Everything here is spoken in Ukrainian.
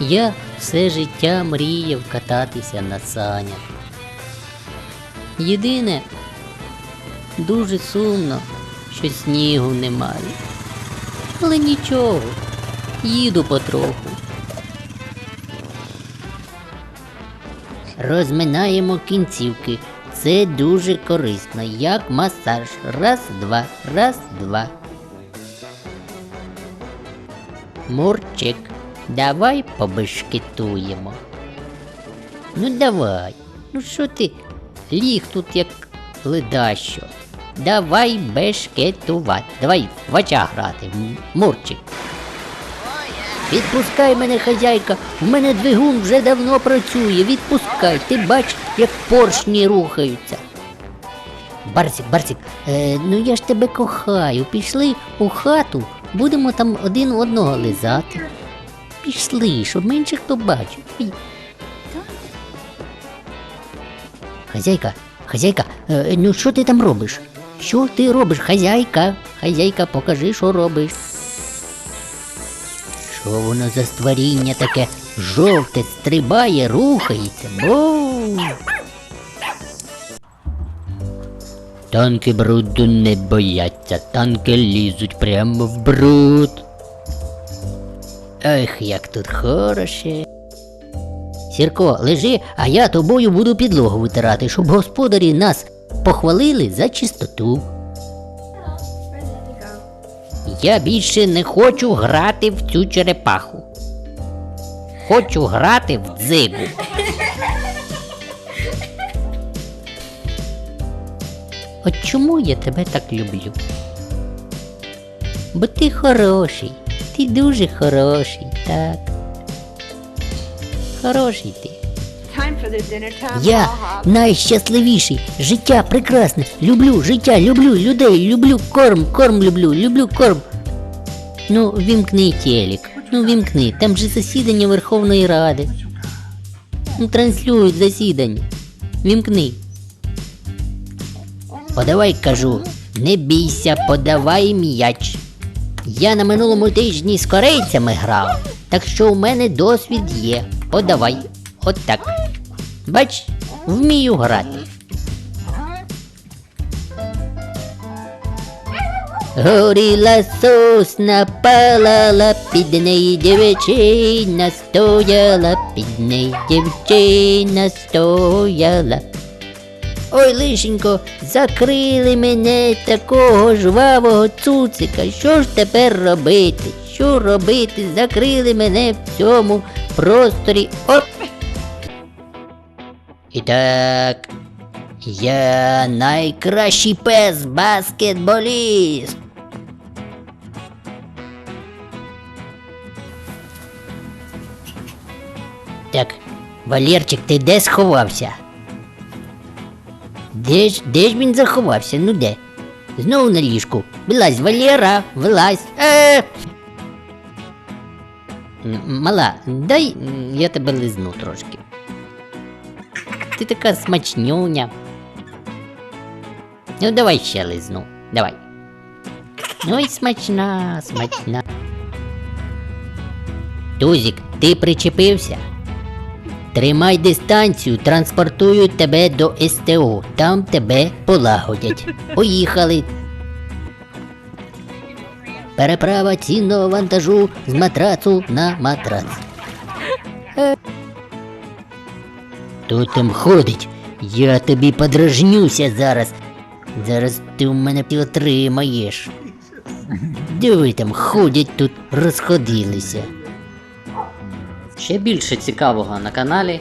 Я все життя мріяв кататися на санях. Єдине, дуже сумно, що снігу немає. Але нічого, їду потроху. Розминаємо кінцівки. Це дуже корисно, як масаж. Раз, два, раз, два. Мурчик, давай побешкетуємо. Ну давай. Ну що ти ліг тут як ледащо. Давай бешкетувати. Давай в очах грати, Мурчик. Відпускай мене, хазяйка, в мене двигун вже давно працює. Відпускай, ти бач, як поршні рухаються. Барсик, Барсик, е, ну я ж тебе кохаю. Пішли у хату, будемо там один одного лизати. Пішли, щоб менше хто бачив. Хазяйка, хазяйка, е, ну що ти там робиш? Що ти робиш, хазяйка? Хазяйка, покажи, що робиш. Що воно за створіння таке жовте стрибає, рухається. Бу. Танки бруду не бояться, танки лізуть прямо в бруд. Ех, як тут хороше. Сірко, лежи, а я тобою буду підлогу витирати, щоб господарі нас похвалили за чистоту. Я більше не хочу грати в цю черепаху. Хочу грати в дзигу. От чому я тебе так люблю? Бо ти хороший, ти дуже хороший, так. Хороший ти. Я найщасливіший. Життя прекрасне. Люблю життя, люблю людей, люблю корм, корм люблю, люблю корм. Ну, вімкни телек. Ну, вімкни. Там же засідання Верховної Ради. Ну, транслюють засідання. Вімкни. Подавай, кажу. Не бійся, подавай м'яч. Я на минулому тижні з корейцями грав, так що у мене досвід є. Подавай. От так. Бач, вмію грати. Горіла сосна, палала під неї дівчина стояла, під неї дівчина стояла. Ой, лишенько, закрили мене такого жвавого цуцика. Що ж тепер робити? Що робити? Закрили мене в цьому просторі. Оп! І так, я найкращий пес баскетболіст. Так, Валерчик, ти де сховався? Де ж, де ж він заховався? Ну де? Знову на ліжку. Вилазь, Валера, вилазь. Е! Мала, дай я тебе лизну трошки. Ти така смачнюня. Ну давай ще лизну. Давай. Ой, смачна, смачна. Тузік, ти причепився? Тримай дистанцію, транспортую тебе до СТО. Там тебе полагодять. Поїхали. Переправа цінного вантажу з матрацу на матрац. Хто там ходить? Я тобі подражнюся зараз. Зараз ти у мене отримаєш. Диви там ходять тут, розходилися. Ще більше цікавого на каналі